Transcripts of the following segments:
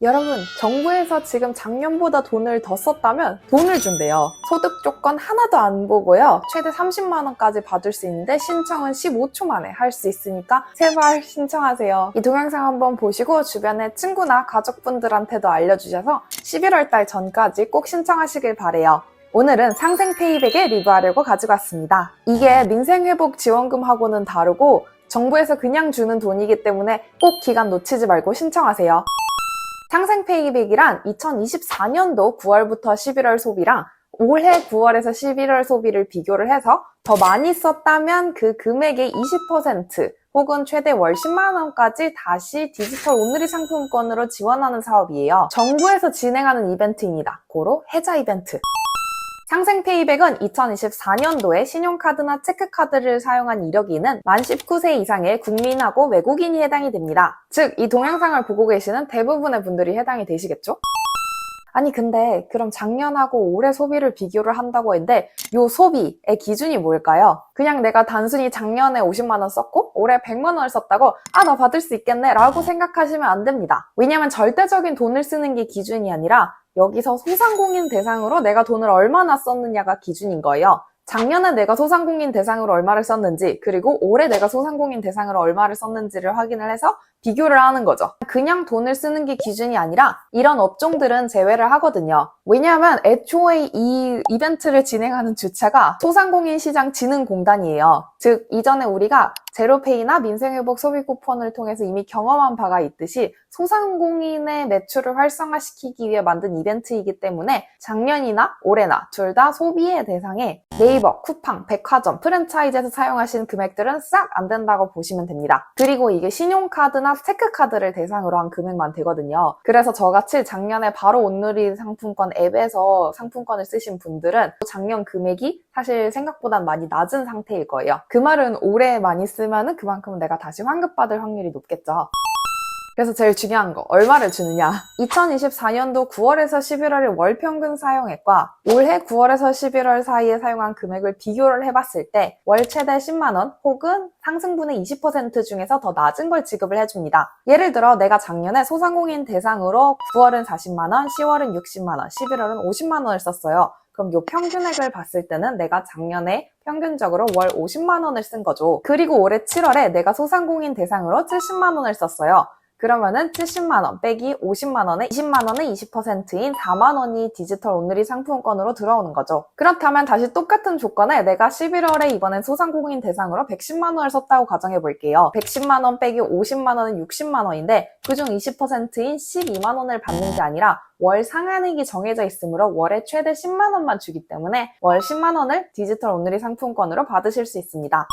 여러분, 정부에서 지금 작년보다 돈을 더 썼다면 돈을 준대요. 소득 조건 하나도 안 보고요. 최대 30만원까지 받을 수 있는데 신청은 15초 만에 할 수 있으니까 제발 신청하세요. 이 동영상 한번 보시고 주변에 친구나 가족분들한테도 알려주셔서 11월 달 전까지 꼭 신청하시길 바래요. 오늘은 상생 페이백에 리뷰하려고 가지고 왔습니다. 이게 민생회복 지원금하고는 다르고 정부에서 그냥 주는 돈이기 때문에 꼭 기간 놓치지 말고 신청하세요. 상생 페이백이란 2024년도 9월부터 11월 소비랑 올해 9월에서 11월 소비를 비교를 해서 더 많이 썼다면 그 금액의 20% 혹은 최대 월 10만 원까지 다시 디지털 온누리 상품권으로 지원하는 사업이에요. 정부에서 진행하는 이벤트입니다. 고로 해자 이벤트. 상생 페이백은 2024년도에 신용카드나 체크카드를 사용한 있는 만 19세 이상의 국민하고 외국인이 해당이 됩니다. 즉, 이 동영상을 보고 계시는 대부분의 분들이 해당이 되시겠죠? 아니 근데 그럼 작년하고 올해 소비를 비교를 한다고 했는데 요 소비의 기준이 뭘까요? 그냥 내가 단순히 작년에 50만 원 썼고 올해 100만 원을 썼다고 아 나 받을 수 있겠네 라고 생각하시면 안 됩니다. 왜냐면 절대적인 돈을 쓰는 게 기준이 아니라 여기서 소상공인 대상으로 내가 돈을 얼마나 썼느냐가 기준인 거예요. 작년에 내가 소상공인 대상으로 얼마를 썼는지, 그리고 올해 내가 소상공인 대상으로 얼마를 썼는지를 확인을 해서 비교를 하는 거죠. 그냥 돈을 쓰는 게 기준이 아니라 이런 업종들은 제외를 하거든요. 왜냐하면 애초에 이 이벤트를 진행하는 주체가 소상공인 시장 진흥공단이에요. 즉, 이전에 우리가 제로페이나 민생회복 소비 쿠폰을 통해서 이미 경험한 바가 있듯이 소상공인의 매출을 활성화시키기 위해 만든 이벤트이기 때문에 작년이나 올해나 둘 다 소비의 대상에 네이버, 쿠팡, 백화점, 프랜차이즈에서 사용하신 금액들은 싹 안 된다고 보시면 됩니다. 그리고 이게 신용카드나 체크카드를 대상으로 한 금액만 되거든요. 그래서 저같이 작년에 바로 온누리 상품권 앱에서 상품권을 쓰신 분들은 작년 금액이 사실 생각보다 많이 낮은 상태일 거예요. 그 말은 올해 많이 쓰 면은 그만큼 내가 다시 환급받을 확률이 높겠죠. 그래서 제일 중요한 거, 얼마를 주느냐. 2024년도 9월에서 11월의 월 평균 사용액과 올해 9월에서 11월 사이에 사용한 금액을 비교를 해봤을 때 월 최대 10만원 혹은 상승분의 20% 중에서 더 낮은 걸 지급을 해줍니다. 예를 들어 내가 작년에 소상공인 대상으로 9월은 40만원, 10월은 60만원, 11월은 50만원을 썼어요. 그럼 요 평균액을 봤을 때는 내가 작년에 평균적으로 월 50만 원을 쓴 거죠. 그리고 올해 7월에 내가 소상공인 대상으로 70만 원을 썼어요. 그러면은 70만 원 빼기 50만 원에 20만 원의 20%인 4만 원이 디지털 온누리 상품권으로 들어오는 거죠. 그렇다면 다시 똑같은 조건에 내가 11월에 이번엔 소상공인 대상으로 110만 원을 썼다고 가정해 볼게요. 110만 원 빼기 50만 원은 60만 원인데 그중 20%인 12만 원을 받는 게 아니라 월 상한액이 정해져 있으므로 월에 최대 10만 원만 주기 때문에 월 10만 원을 디지털 온누리 상품권으로 받으실 수 있습니다.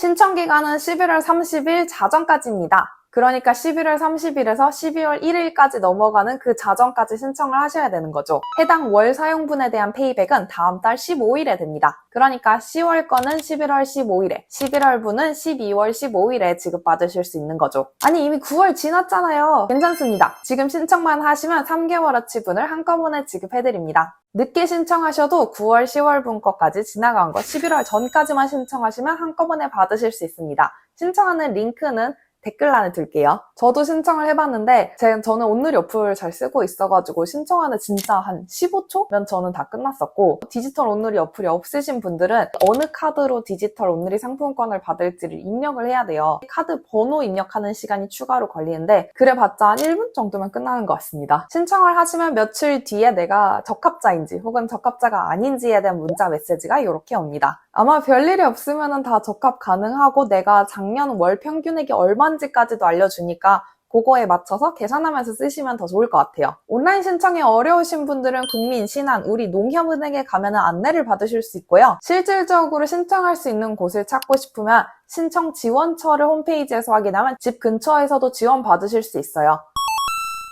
신청 기간은 11월 30일 자정까지입니다. 그러니까 11월 30일에서 12월 1일까지 넘어가는 그 자정까지 신청을 하셔야 되는 거죠. 해당 월 사용분에 대한 페이백은 다음 달 15일에 됩니다. 그러니까 10월 거는 11월 15일에, 11월 분은 12월 15일에 지급받으실 수 있는 거죠. 아니 이미 9월 지났잖아요. 괜찮습니다. 지금 신청만 하시면 3개월어치 분을 한꺼번에 지급해드립니다. 늦게 신청하셔도 9월, 10월 분 거까지 지나간 거 11월 전까지만 신청하시면 한꺼번에 받으실 수 있습니다. 신청하는 링크는 댓글란에 둘게요. 저도 신청을 해봤는데 제, 저는 온누리 어플 잘 쓰고 있어가지고 신청하는 진짜 한 15초면 저는 다 끝났었고 디지털 온누리 어플이 없으신 분들은 어느 카드로 디지털 온누리 상품권을 받을지를 입력을 해야 돼요. 카드 번호 입력하는 시간이 추가로 걸리는데 그래봤자 한 1분 정도면 끝나는 것 같습니다. 신청을 하시면 며칠 뒤에 내가 적합자인지 혹은 적합자가 아닌지에 대한 문자 메시지가 이렇게 옵니다. 아마 별일이 없으면 다 적합 가능하고 내가 작년 월 평균액이 얼마인지까지도 알려주니까 그거에 맞춰서 계산하면서 쓰시면 더 좋을 것 같아요. 온라인 신청이 어려우신 분들은 국민, 신한, 우리 농협은행에 가면 안내를 받으실 수 있고요. 실질적으로 신청할 수 있는 곳을 찾고 싶으면 신청 지원처를 홈페이지에서 확인하면 집 근처에서도 지원 받으실 수 있어요.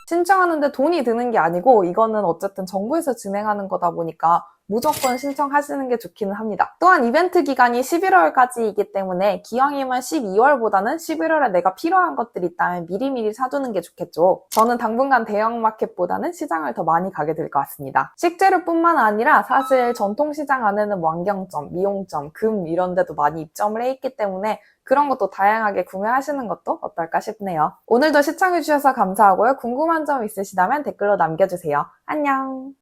신청하는데 돈이 드는 게 아니고 이거는 어쨌든 정부에서 진행하는 거다 보니까 무조건 신청하시는 게 좋기는 합니다. 또한 이벤트 기간이 11월까지이기 때문에 기왕이면 12월보다는 11월에 내가 필요한 것들이 있다면 미리미리 사두는 게 좋겠죠. 저는 당분간 대형마켓보다는 시장을 더 많이 가게 될 것 같습니다. 식재료뿐만 아니라 사실 전통시장 안에는 뭐 안경점, 미용점, 금 이런 데도 많이 입점을 해 있기 때문에 그런 것도 다양하게 구매하시는 것도 어떨까 싶네요. 오늘도 시청해주셔서 감사하고요. 궁금한 점 있으시다면 댓글로 남겨주세요. 안녕!